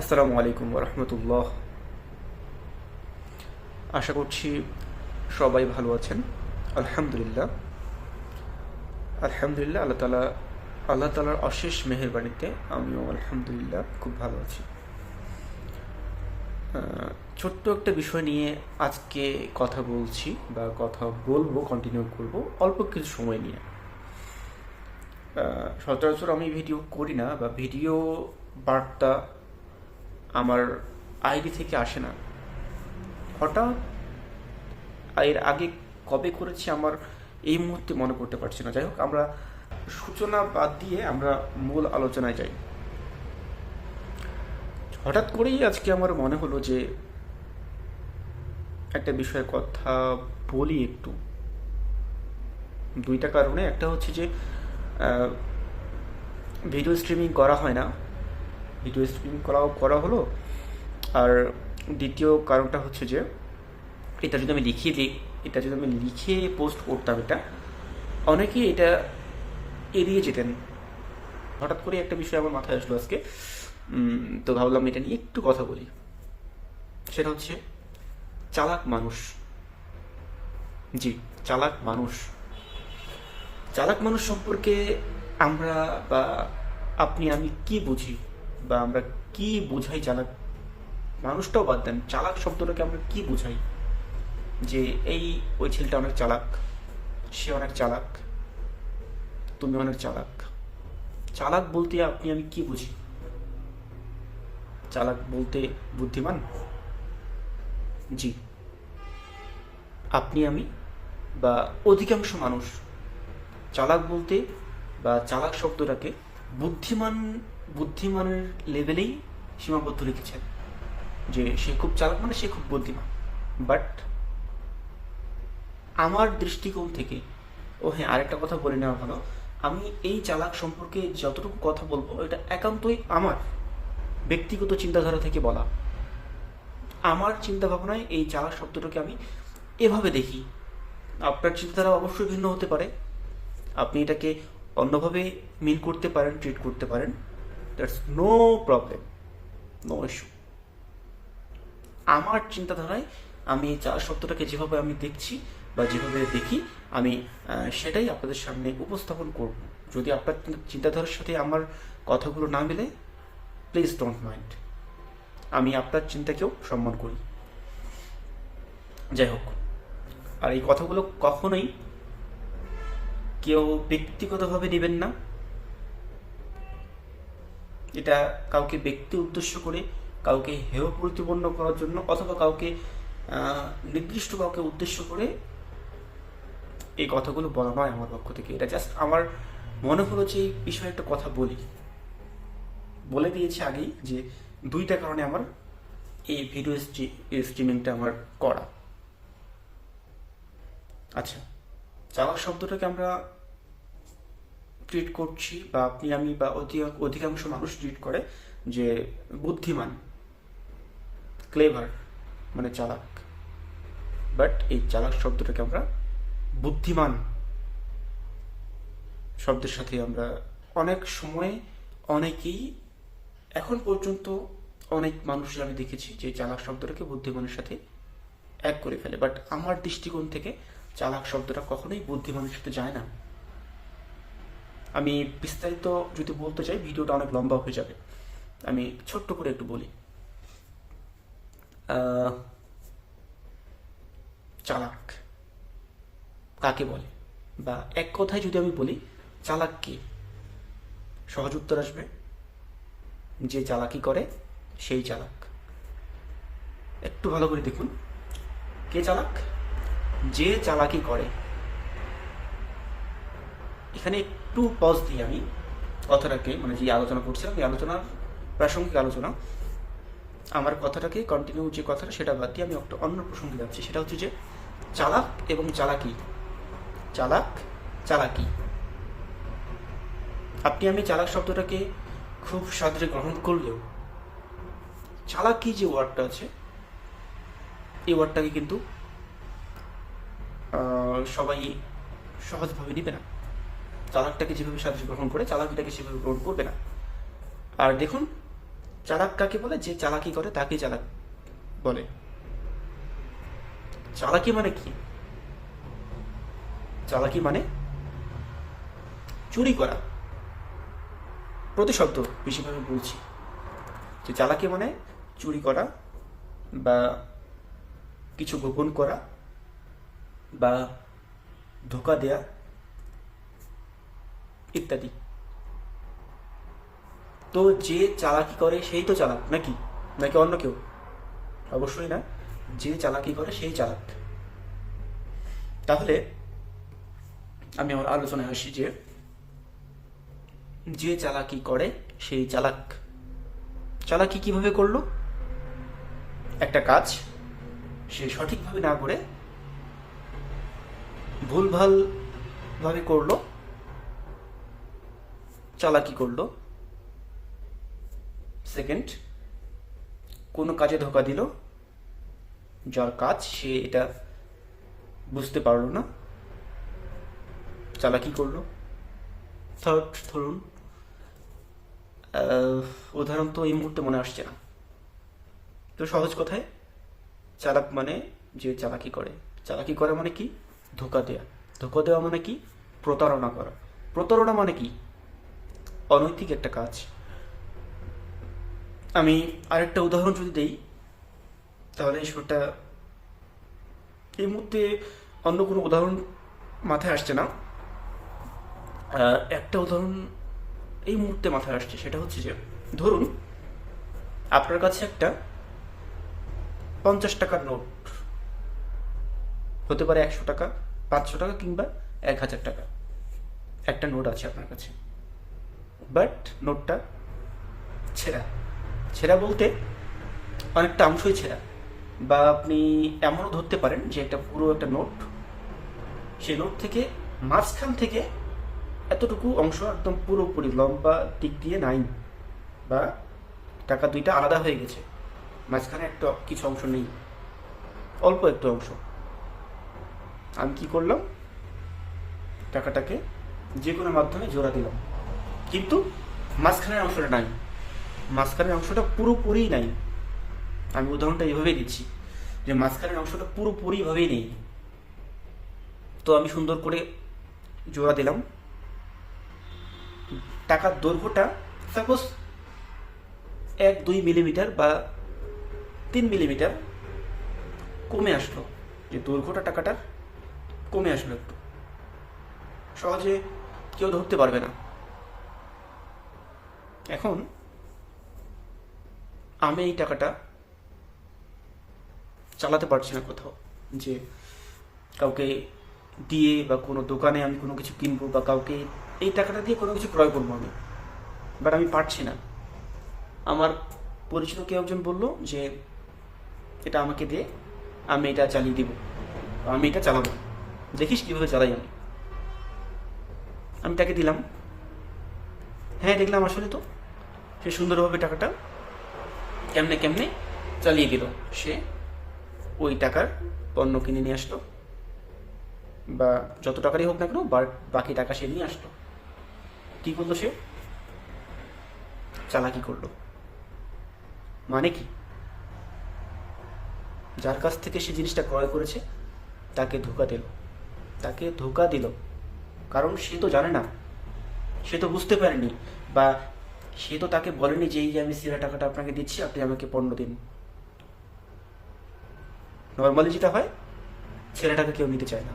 আসসালামু আলাইকুম রহমতুল্লাহ আশা করছি সবাই ভালো আছেন। আলহামদুলিল্লাহ। আলহামদুলিল্লাহ, আল্লাহ তালা আল্লাহ তালার অশেষ মেহেরবানিতে আমিও আলহামদুলিল্লাহ খুব ভালো আছি। ছোট্ট একটা বিষয় নিয়ে আজকে কথা বলছি বা কথা বলব কন্টিনিউ করব অল্প কিছু সময় নিয়ে। সচরাচর আমি ভিডিও করি না বা ভিডিও বার্তা আমার আইডি থেকে আসে না। হঠাৎ এর আগে কবে করেছি আমার এই মুহূর্তে মনে করতে পারছি না। যাই হোক আমরা সূচনা বাদ দিয়ে আমরা মূল আলোচনায় যাই। হঠাৎ করেই আজকে আমার মনে হলো যে একটা বিষয়ে কথা বলি একটু। দুইটা কারণে। একটা হচ্ছে যে ভিডিও স্ট্রিমিং করা হয় না। ভিডিও স্ট্রিমিং করাও, করা হলো। আর দ্বিতীয় কারণটা হচ্ছে যে, এটা যদি আমি লিখিয়ে দিই, এটা যদি আমি লিখে পোস্ট করতাম এটা, অনেকেই এটা এড়িয়ে যেতেন। হঠাৎ করে একটা বিষয় আমার মাথায় আসলো আজকে। তো ভাবলাম এটা নিয়ে একটু কথা বলি। সেটা হচ্ছে, চালাক মানুষ। জি, চালাক মানুষ। চালাক মানুষ সম্পর্কে আমরা বা আপনি, আমি কি বুঝি? বা আমরা কি বোঝাই চালাক মানুষটাও বাদ দেন, চালাক শব্দটাকে আমরা কি বোঝাই? যে এই, ওই ছেলেটা অনেক চালাক, সে অনেক চালাক, তুমি অনেক চালাক। চালাক বলতে আপনি আমি কি বুঝি? চালাক বলতে বুদ্ধিমান? জি। আপনি আমি বা অধিকাংশ মানুষ চালাক বলতে বা চালাক শব্দটাকে বুদ্ধিমান বুদ্ধিমানের লেভেলেই সীমাবদ্ধ রেখেছেন। যে সে খুব চালাক মানে সে খুব বুদ্ধিমান। বাট আমার দৃষ্টিকোণ থেকে, ও হ্যাঁ আরেকটা কথা বলে নেওয়া ভালো। আমি এই চালাক সম্পর্কে যতটুকু কথা বলব, এটা একান্তই আমার ব্যক্তিগত চিন্তাধারা থেকে বলা। আমার চিন্তা ভাবনায় এই চালাক শব্দটাকে আমি এভাবে দেখি। আপনার চিন্তাধারা অবশ্যই ভিন্ন হতে পারে। আপনি এটাকে অন্যভাবে মিন করতে পারেন ট্রিট করতে পারেন। That's no problem, no issue. আমার চিন্তাধারায় আমি এই চার শব্দটাকে যেভাবে আমি দেখছি বা যেভাবে দেখি, আমি সেটাই আপনাদের সামনে উপস্থাপন করব। যদি আপনার চিন্তাধারার সাথে আমার কথাগুলো না মিলে প্লিজ ডোন্ট মাইন্ড আমি আপনার চিন্তাকেও সম্মান করি। যাই হোক, আর এই কথাগুলো কখনোই কেউ ব্যক্তিগতভাবে নেবেন না। এটা কাউকে ব্যক্তি উদ্দেশ্য করে কাউকে হেয় প্রতিপন্ন করার জন্য অথবা কাউকে নির্দিষ্ট কাউকে উদ্দেশ্য করে এই কথাগুলো বলা নয় আমার পক্ষ থেকে। এটা জাস্ট আমার মনে হলো যে এই বিষয়ে একটা কথা বলি। বলে দিয়েছি আগেই যে দুইটা কারণে আমার এই ভিডিও স্ট্রিমিংটা আমার করা। আচ্ছা চালাক শব্দটাকে আমরা ট্রিট করছি বা আপনি আমি বা অধি- অধিকাংশ মানুষ ট্রিট করে যে বুদ্ধিমান ক্লেভার মানে চালাক। বাট এই চালাক শব্দটাকে আমরা বুদ্ধিমান শব্দের সাথে আমরা অনেক সময় অনেকেই এখন পর্যন্ত অনেক মানুষ আমি দেখেছি যে চালাক শব্দটাকে বুদ্ধিমানের সাথে এক করে ফেলে। বাট আমার দৃষ্টিকোণ থেকে চালাক শব্দটা কখনোই বুদ্ধিমানের সাথে যায় না। আমি বিস্তারিত যদি বলতে চাই, ভিডিওটা অনেক লম্বা হয়ে যাবে। আমি ছোট্ট করে একটু বলি। চালাক। কাকে বলে? বা এক কথায় যদি আমি বলি, চালাক কে? সহজ উত্তর আসবে, যে চালাকি করে, সেই চালাক। একটু ভালো করে দেখুন। কে চালাক? যে চালাকি করে। এখানে একটু পজ দিই আমি। কথাটাকে মানে যে আলোচনা করছিলাম, এই আলোচনার প্রাসঙ্গিক আলোচনা। আমার কথাটাকে কন্টিনিউ যে কথাটা, সেটা বাদ দিয়ে আমি একটা অন্য প্রসঙ্গে যাচ্ছি। সেটা হচ্ছে যে চালাক এবং চালাকি। চালাক, চালাকি। আপনি, আমি চালাক শব্দটাকে খুব সাদরে গ্রহণ করলেও, চালাকি যে ওয়ার্ডটা আছে, এই ওয়ার্ডটাকে কিন্তু সবাই সহজভাবে নেবে না। চালাকটাকে যেভাবে সাদরে গ্রহণ করে, চালাকিটাকে সেভাবে গ্রহণ করবে না। আর দেখুন, চালাক কাকে বলে? যে চালাকি করে তাকে চালাক বলে। চালাকি মানে কি? চালাকি মানে চুরি করা। প্রতিশব্দ বেশিরভাবে বলছি। যে চালাকি মানে চুরি করা বা কিছু গোপন করা বা ধোকা দেয়া ইত্যাদি। তো যে চালাকি করে সেই তো চালাক, নাকি? নাকি অন্য কেউ? অবশ্যই না। যে চালাকি করে সেই চালাক। তাহলে আমি আমার আলোচনায় আসি যে যে চালাকি করে সেই চালাক। চালাকি কীভাবে করল? একটা কাজ সে সঠিকভাবে না করে ভুলভাল ভাবে করল। চালাকি করল? সেকেন্ড কোনো কাজে ধোকা দিল? যার কাজ সে এটা বুঝতে পারল না। চালাকি করল? থার্ড ধরুন। উদাহরণ তো এই মুহূর্তে মনে আসছে না। তো সহজ কথায় চালাক মানে যে চালাকি করে। চালাকি করা মানে কি? ধোকা দেওয়া ধোকা দেওয়া মানে কি? প্রতারণা করা। প্রতারণা মানে কি? অনৈতিক একটা কাজ। আমি আরেকটা উদাহরণ যদি দেই, তাহলে সেটা এই মুহূর্তে অন্য কোনো উদাহরণ মাথায় আসছে না। একটা উদাহরণ এই মুহূর্তে মাথায় আসছে, সেটা হচ্ছে যে, ধরুন আপনার কাছে একটা পঞ্চাশ টাকার নোট, হতে পারে একশো টাকা, পাঁচশো টাকা কিংবা এক হাজার টাকা। একটা নোট আছে আপনার কাছে। বাট নোটটা ছেঁড়া। ছেঁড়া বলতে অনেকটা অংশই ছেঁড়া। বা আপনি এমনও ধরতে পারেন যে একটা পুরো একটা নোট সেই নোট থেকে মাঝখান থেকে এতটুকু অংশ একদম পুরোপুরি লম্বা দিক দিয়ে নাই বা টাকা দুইটা আলাদা হয়ে গেছে। মাঝখানে একটা কিছু অংশ নেই। অল্প একটু অংশ। আমি কি করলাম? টাকাটাকে যে কোনো মাধ্যমে জোড়া দিলাম। কিন্তু মাঝখানের অংশটা নাই। মাঝখানের অংশটা পুরোপুরি নাই। আমি উদাহরণটা এইভাবেই দিচ্ছি যে মাঝখানের অংশটা পুরোপুরিভাবেই নেই। তো আমি সুন্দর করে জোড়া দিলাম। টাকার দৈর্ঘ্যটা সাপোজ এক, দুই মিলিমিটার বা তিন মিলিমিটার কমে আসলো। যে দৈর্ঘ্যটা টাকাটার কমে আসলো একটু। সহজে কেউ ধরতে পারবে না। এখন আমি এই টাকাটা চালাতে পারছি না কোথাও, যে কাউকে দিয়ে বা কোনো দোকানে আমি কোনো কিছু কিনবো বা কাউকে এই টাকাটা দিয়ে কোনো কিছু ক্রয় করব আমি। বাট আমি পারছি না। আমার পরিচিত কেউ একজন বলল যে, এটা আমাকে দে, আমি এটা চালিয়ে দিব, আমি এটা চালাবো। দেখিস কীভাবে চালাই আমি। আমি তাকে দিলাম। হ্যাঁ দেখলাম আসলে তো। সে সুন্দরভাবে টাকাটা কেমনে কেমনে চালিয়ে দিল। সে ওই টাকার পণ্য কিনে নিয়ে আসলো বা যত টাকারই হোক না কেন বাকি টাকা সে নিয়ে আসলো। কি করল সে? চালাকি করল। মানে কি? যার কাছ থেকে সে জিনিসটা ক্রয় করেছে, তাকে ধোকা দিল। তাকে ধোকা দিল। কারণ সে তো জানে না। সে তো বুঝতে পারেনি। বা সে তো তাকে বলেনি যে এই যে আমি সিরা টাকাটা আপনাকে দিচ্ছি, আপনি আমাকে পণ্য দিন। নর্মালি যেটা হয় ছেলেটাকে কেউ নিতে চায় না।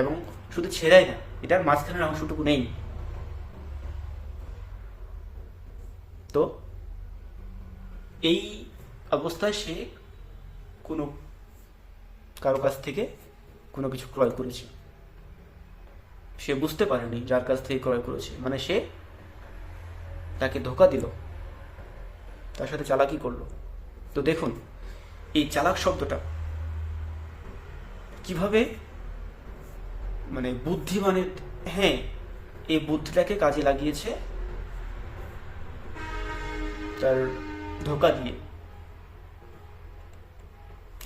এবং শুধু ছেড়াই না, এটার মাঝখানের অংশটুকু নেই। তো এই অবস্থায় সে কোনো কারও কাছ থেকে কোনো কিছু ক্রয় করেছে। সে বুঝতে পারেনি যার কাছ থেকে ক্রয় করেছে। মানে সে তাকে ধোকা দিল। তার সাথে চালাকি করল। তো দেখুন, এই চালাক শব্দটা কীভাবে মানে বুদ্ধিমানের হ্যাঁ এই বুদ্ধিটাকে কাজে লাগিয়েছে তার ধোকা দিয়ে।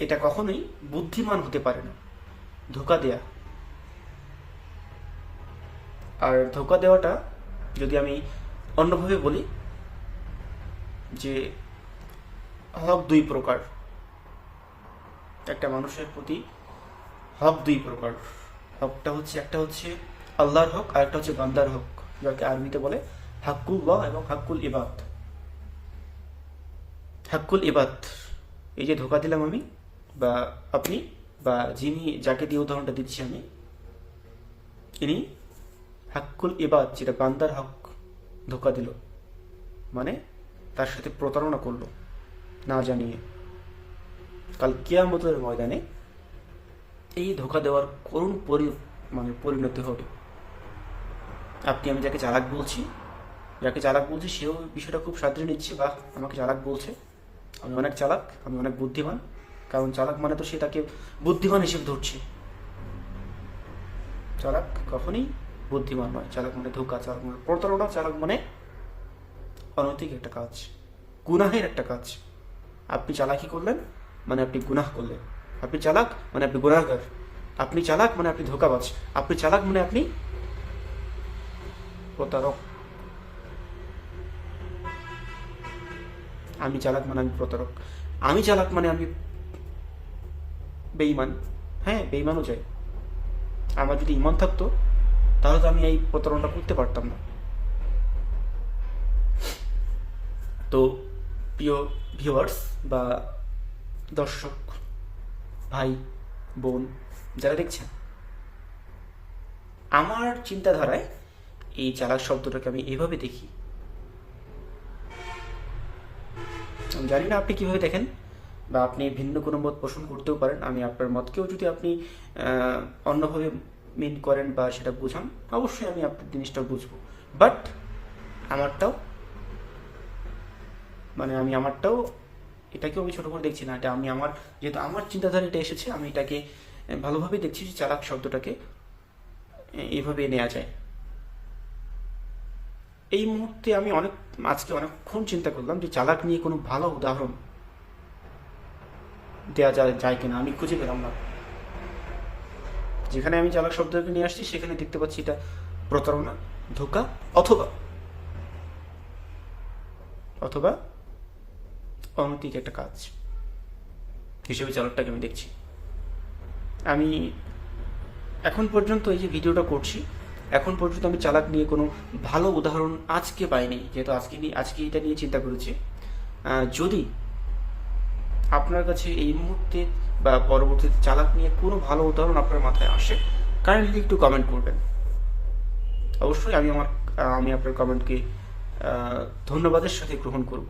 এটা কখনোই বুদ্ধিমান হতে পারে না, ধোকা দেয়া। আর ধোকা দেওয়াটা যদি আমি অন্যভাবে বলি যে হক দুই প্রকার। একটা মানুষের প্রতি হক দুই প্রকার। হকটা হচ্ছে, একটা হচ্ছে আল্লাহর হক আর একটা হচ্ছে বান্দার হক, যাকে আরবিতে বলে হাক্কুল্লাহ এবং হাক্কুল ইবাদ। হাক্কুল ইবাদ, এই যে ধোকা দিলাম আমি, বা আপনি, বা যিনি যাকে দিয়ে উদাহরণটা দিচ্ছি আমি, ইনি হাক্কুল ইবাদ, যেটা বান্দার হক। ধোকা দিল। মানে তার সাথে প্রতারণা করল, না জানিয়ে। কাল কিয়ামতের ময়দানে এই ধোকা দেওয়ার করুণ পরি মানে পরিণতি হবে। আপনি, আমি যাকে চালাক বলছি, যাকে চালাক বলছি, সেও বিষয়টা খুব সাদরে নিচ্ছে, বা আমাকে চালাক বলছে। আমি অনেক চালাক, আমি অনেক বুদ্ধিমান, কারণ চালাক মানে তো সে তাকে বুদ্ধিমান হিসেবে ধরছে। চালাক কখনই বুদ্ধিমান নয়, চালাক মানে ধোকা, চালাক মানে প্রতারণা, চালাক মানে অনৈতিক একটা কাজ, গুনাহের একটা কাজ। আপনি চালাকি করলেন মানে আপনি গুনাহ করলেন। আপনি চালাক মানে আপনি গুনাহগার। আপনি চালাক মানে আপনি ধোকাবাজ। আপনি চালাক মানে আপনি প্রতারক। আমি চালাক মানে আমি প্রতারক। আমি চালাক মানে আমি বেইমান হ্যাঁ বেইমানও চাই। আমার যদি ইমান থাকতো তাহলে তো আমি এই প্রতারণাটা করতে পারতাম না। তো প্রিয় ভিউয়ার্স বা দর্শক, ভাই, বোন, যারা দেখছেন, আমার চিন্তাধারায় এই চালাক শব্দটাকে আমি এভাবে দেখি। আমি জানি না আপনি কীভাবে দেখেন বা আপনি ভিন্ন কোনো মত পোষণ করতেও পারেন। আমি আপনার মতকেও যদি আপনি অন্যভাবে মিন করেন বা সেটা বোঝান, অবশ্যই আমি আপনার জিনিসটা বুঝব। বাট আমারটাও মানে আমি আমারটাও, এটাকেও আমি ছোটো করে দেখছি না, এটা আমি আমার, যেহেতু আমার চিন্তাধারা এটা এসেছে, আমি এটাকে ভালোভাবে দেখছি যে চালাক শব্দটাকে এভাবে নেওয়া যায়। এই মুহূর্তে আমি অনেক, আজকে অনেকক্ষণ চিন্তা করলাম যে চালাক নিয়ে কোনো ভালো উদাহরণ দেওয়া যায় যায় কিনা, আমি খুঁজে পেলাম না। যেখানে আমি চালাক শব্দকে নিয়ে আসছি, সেখানে দেখতে পাচ্ছি এটা প্রতারণা, ধোকা অথবা অথবা অনৈতিক একটা কাজ হিসেবে চালকটাকে আমি দেখছি। আমি এখন পর্যন্ত এই যে ভিডিওটা করছি, এখন পর্যন্ত আমি চালাক নিয়ে কোনো ভালো উদাহরণ আজকে পাইনি, যেহেতু আজকে নিয়ে, আজকে এটা নিয়ে চিন্তা করেছি। যদি আপনার কাছে এই মুহূর্তে বা পরবর্তীতে চালাক নিয়ে কোনো ভালো উদাহরণ আপনার মাথায় আসে? কাইন্ডলি একটু কমেন্ট করবেন। অবশ্যই আমি আমার, আমি আপনার কমেন্টকে ধন্যবাদের সাথে গ্রহণ করব।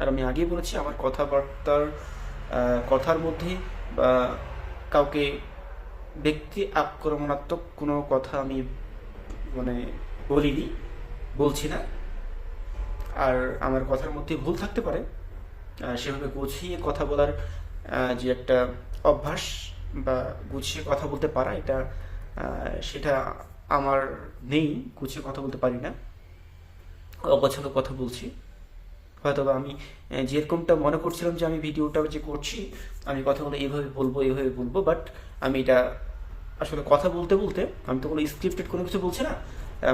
আর আমি আগেই বলেছি, আমার কথাবার্তার কথার মধ্যে বা কাউকে ব্যক্তি আক্রমণাত্মক কোনো কথা আমি মানে বলিনি, বলছি না। আর আমার কথার মধ্যে ভুল থাকতে পারে। সেভাবে গুছিয়ে কথা বলার যে একটা অভ্যাস বা গুছিয়ে কথা বলতে পারা, এটা সেটা আমার নেই, গুছিয়ে কথা বলতে পারি না। অগোছালো কথা বলছি। হয়তো আমি যেরকমটা মনে করছিলাম যে আমি ভিডিওটা যে করছি, আমি কথাগুলো এইভাবে বলব এইভাবে বলব বাট আমি এটা আসলে কথা বলতে বলতে, আমি তো কোনো স্ক্রিপ্টেড কোনো কিছু বলছি না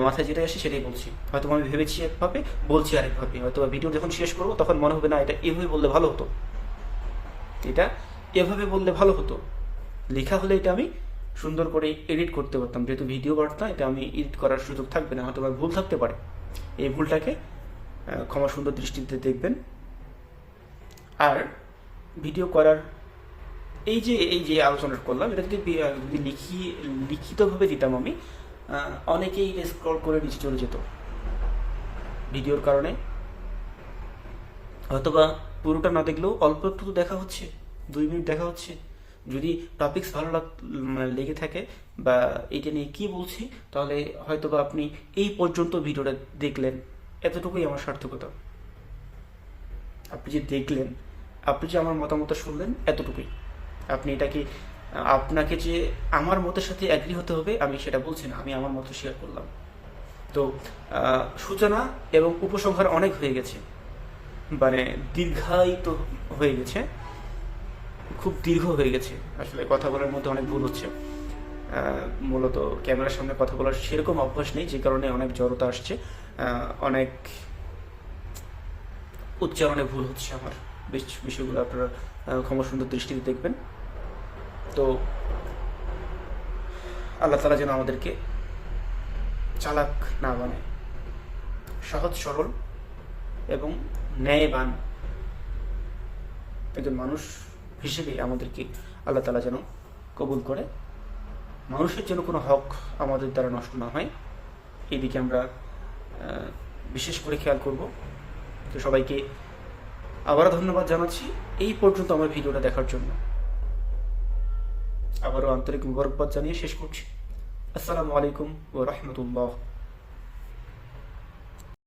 মাথায় যেটা আসে সেটাই বলছি। হয়তো আমি ভেবেছি একভাবে, বলছি আরেকভাবে। হয়তো ভিডিও যখন শেষ করব, তখন মনে হবে, না, এটা এভাবে বললে ভালো হতো। এটা এভাবে বললে ভালো হতো। লেখা হলে এটা আমি সুন্দর করে এডিট করতে পারতাম। যেহেতু ভিডিও বার্তা এটা আমি এডিট করার সুযোগ থাকবে না, হয়তো ভুল থাকতে পারে। এই ভুলটাকে ক্ষমা সুন্দর দৃষ্টিতে দেখবেন। আর ভিডিও করার, এই যে এই যে আলোচনা করলাম এটা যদি লিখি, লিখিতভাবে দিতাম আমি অনেকেই স্ক্রল করে নিচে চলে যেত। ভিডিওর কারণে, হয়তোবা পুরোটা না দেখলেও অল্প একটু তো দেখা হচ্ছে, দুই মিনিট দেখা হচ্ছে। যদি টপিকস ভালো লাগ মানে লেগে থাকে বা এটা নিয়ে কি বলছি, তাহলে হয়তোবা আপনি এই পর্যন্ত ভিডিওটা দেখলেন। এতটুকুই আমার সার্থকতা। আপনি যে দেখলেন, আপনি যে আমার মতামত শুনলেন, এতটুকুই। আপনি এটাকে আপনাকে যে আমার মতের সাথে অ্যাগ্রি হতে হবে, আমি সেটা বলছি না, আমি আমার মতো শেয়ার করলাম। তো সূচনা এবং উপসংহার অনেক হয়ে গেছে। মানে দীর্ঘায়িত হয়ে গেছে। খুব দীর্ঘ হয়ে গেছে। আসলে কথা বলার মধ্যে অনেক ভুল হচ্ছে। মূলত ক্যামেরার সামনে কথা বলার সেরকম অভ্যাস নেই, যে কারণে অনেক জড়তা আসছে। অনেক উচ্চারণে ভুল হচ্ছে আমার। বিষয়গুলো আপনারা ক্ষমা সুন্দর দৃষ্টিতে দেখবেন। তো আল্লাহ তালা যেন আমাদেরকে চালাক না বানায়। সহজ, সরল এবং ন্যায়বান একজন মানুষ হিসেবে আমাদেরকে আল্লাহ তালা যেন কবুল করে। মানুষের যেন কোনো হক আমাদের দ্বারা নষ্ট না হয়। এই দিকে আমরা বিশেষ করে খেয়াল করব। তো সবাইকে আবারও ধন্যবাদ জানাচ্ছি। এই পর্যন্ত আমার ভিডিওটা দেখার জন্য। আবারও আন্তরিক মুবারকবাদ জানিয়ে শেষ করছি। আসসালামু আলাইকুম ও রহমতুল্লাহ।